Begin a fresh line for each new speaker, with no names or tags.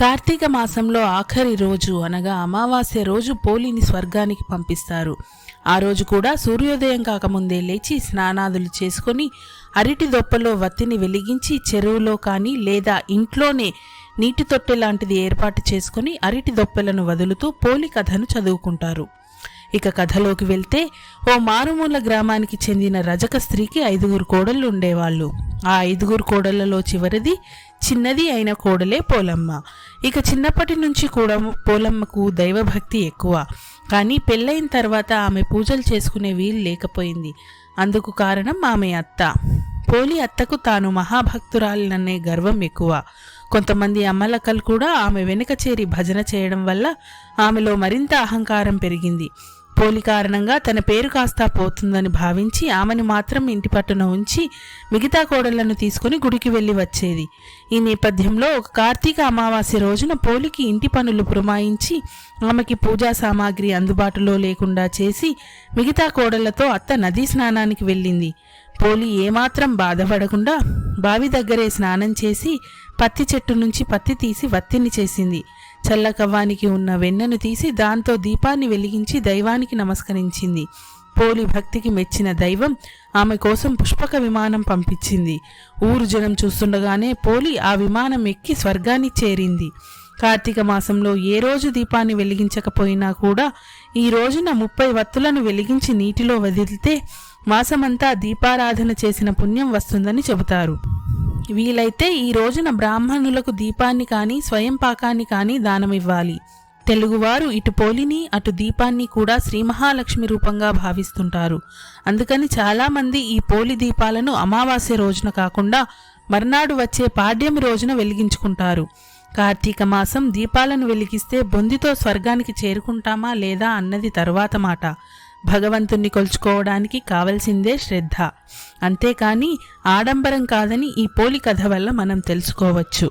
కార్తీక మాసంలో ఆఖరి రోజు అనగా అమావాస్య రోజు పోలిని స్వర్గానికి పంపిస్తారు. ఆ రోజు కూడా సూర్యోదయం కాకముందే లేచి స్నానాదులు చేసుకొని అరటి దొప్పలో వత్తిని వెలిగించి చెరువులో కానీ లేదా ఇంట్లోనే నీటి తొట్టె లాంటిది ఏర్పాటు చేసుకుని అరటి దొప్పెలను వదులుతూ పోలి కథను చదువుకుంటారు. ఇక కథలోకి వెళ్తే ఓ మారుమూల గ్రామానికి చెందిన రజక స్త్రీకి ఐదుగురు కోడళ్ళు ఉండేవాళ్ళు. ఆ ఐదుగురు కోడళ్ళలో చివరిది చిన్నది అయిన కోడలే పోలమ్మ. ఇక చిన్నప్పటి నుంచి కూడా పోలమ్మకు దైవభక్తి ఎక్కువ. కానీ పెళ్ళైన తర్వాత ఆమె పూజలు చేసుకునే వీలు లేకపోయింది. అందుకు కారణం ఆమె అత్త. పోలి అత్తకు తాను మహాభక్తురాలిననే గర్వం ఎక్కువ. కొంతమంది అమ్మలక్కలు కూడా ఆమె వెనుక చేరి భజన చేయడం వల్ల ఆమెలో మరింత అహంకారం పెరిగింది. పోలి కారణంగా తన పేరు కాస్తా పోతుందని భావించి ఆమెను మాత్రం ఇంటి పట్టున ఉంచి మిగతా కోడళ్ళను తీసుకుని గుడికి వెళ్ళి వచ్చేది. ఈ నేపథ్యంలో ఒక కార్తీక అమావాస్య రోజున పోలికి ఇంటి పనులు పురమాయించి ఆమెకి పూజా సామాగ్రి అందుబాటులో లేకుండా చేసి మిగతా కోడళ్ళతో అత్త నదీ స్నానానికి వెళ్ళింది. పోలి ఏమాత్రం బాధపడకుండా బావి దగ్గరే స్నానం చేసి పత్తి చెట్టు నుంచి పత్తి తీసి వత్తిని చేసింది. చల్లకవ్వానికి ఉన్న వెన్నెను తీసి దాంతో దీపాన్ని వెలిగించి దైవానికి నమస్కరించింది. పోలి భక్తికి మెచ్చిన దైవం ఆమె కోసం పుష్పక విమానం పంపించింది. ఊరు జనం చూస్తుండగానే పోలి ఆ విమానం ఎక్కి స్వర్గానికి చేరింది. కార్తీక మాసంలో ఏ రోజు దీపాన్ని వెలిగించకపోయినా కూడా ఈ రోజున ముప్పై వత్తులను వెలిగించి నీటిలో వదిలితే మాసమంతా దీపారాధన చేసిన పుణ్యం వస్తుందని చెబుతారు. వీలైతే ఈ రోజున బ్రాహ్మణులకు దీపాన్ని కానీ స్వయం పాకాన్ని కానీ దానమివ్వాలి తెలుగువారు ఇటు పోలిని అటు దీపాన్ని కూడా శ్రీ మహాలక్ష్మి రూపంగా భావిస్తుంటారు. అందుకని చాలామంది ఈ పోలి దీపాలను అమావాస్య రోజున కాకుండా మర్నాడు వచ్చే పాడ్యమి రోజున వెలిగించుకుంటారు. కార్తీక మాసం దీపాలను వెలిగిస్తే బొందితో స్వర్గానికి చేరుకుంటామా లేదా అన్నది తరువాత మాట. భగవంతుణ్ణి కొలుచుకోవడానికి కావలసిందే శ్రద్ధ. అంతేకాని ఆడంబరం కాదని ఈ పోలి కథ వల్ల మనం తెలుసుకోవచ్చు.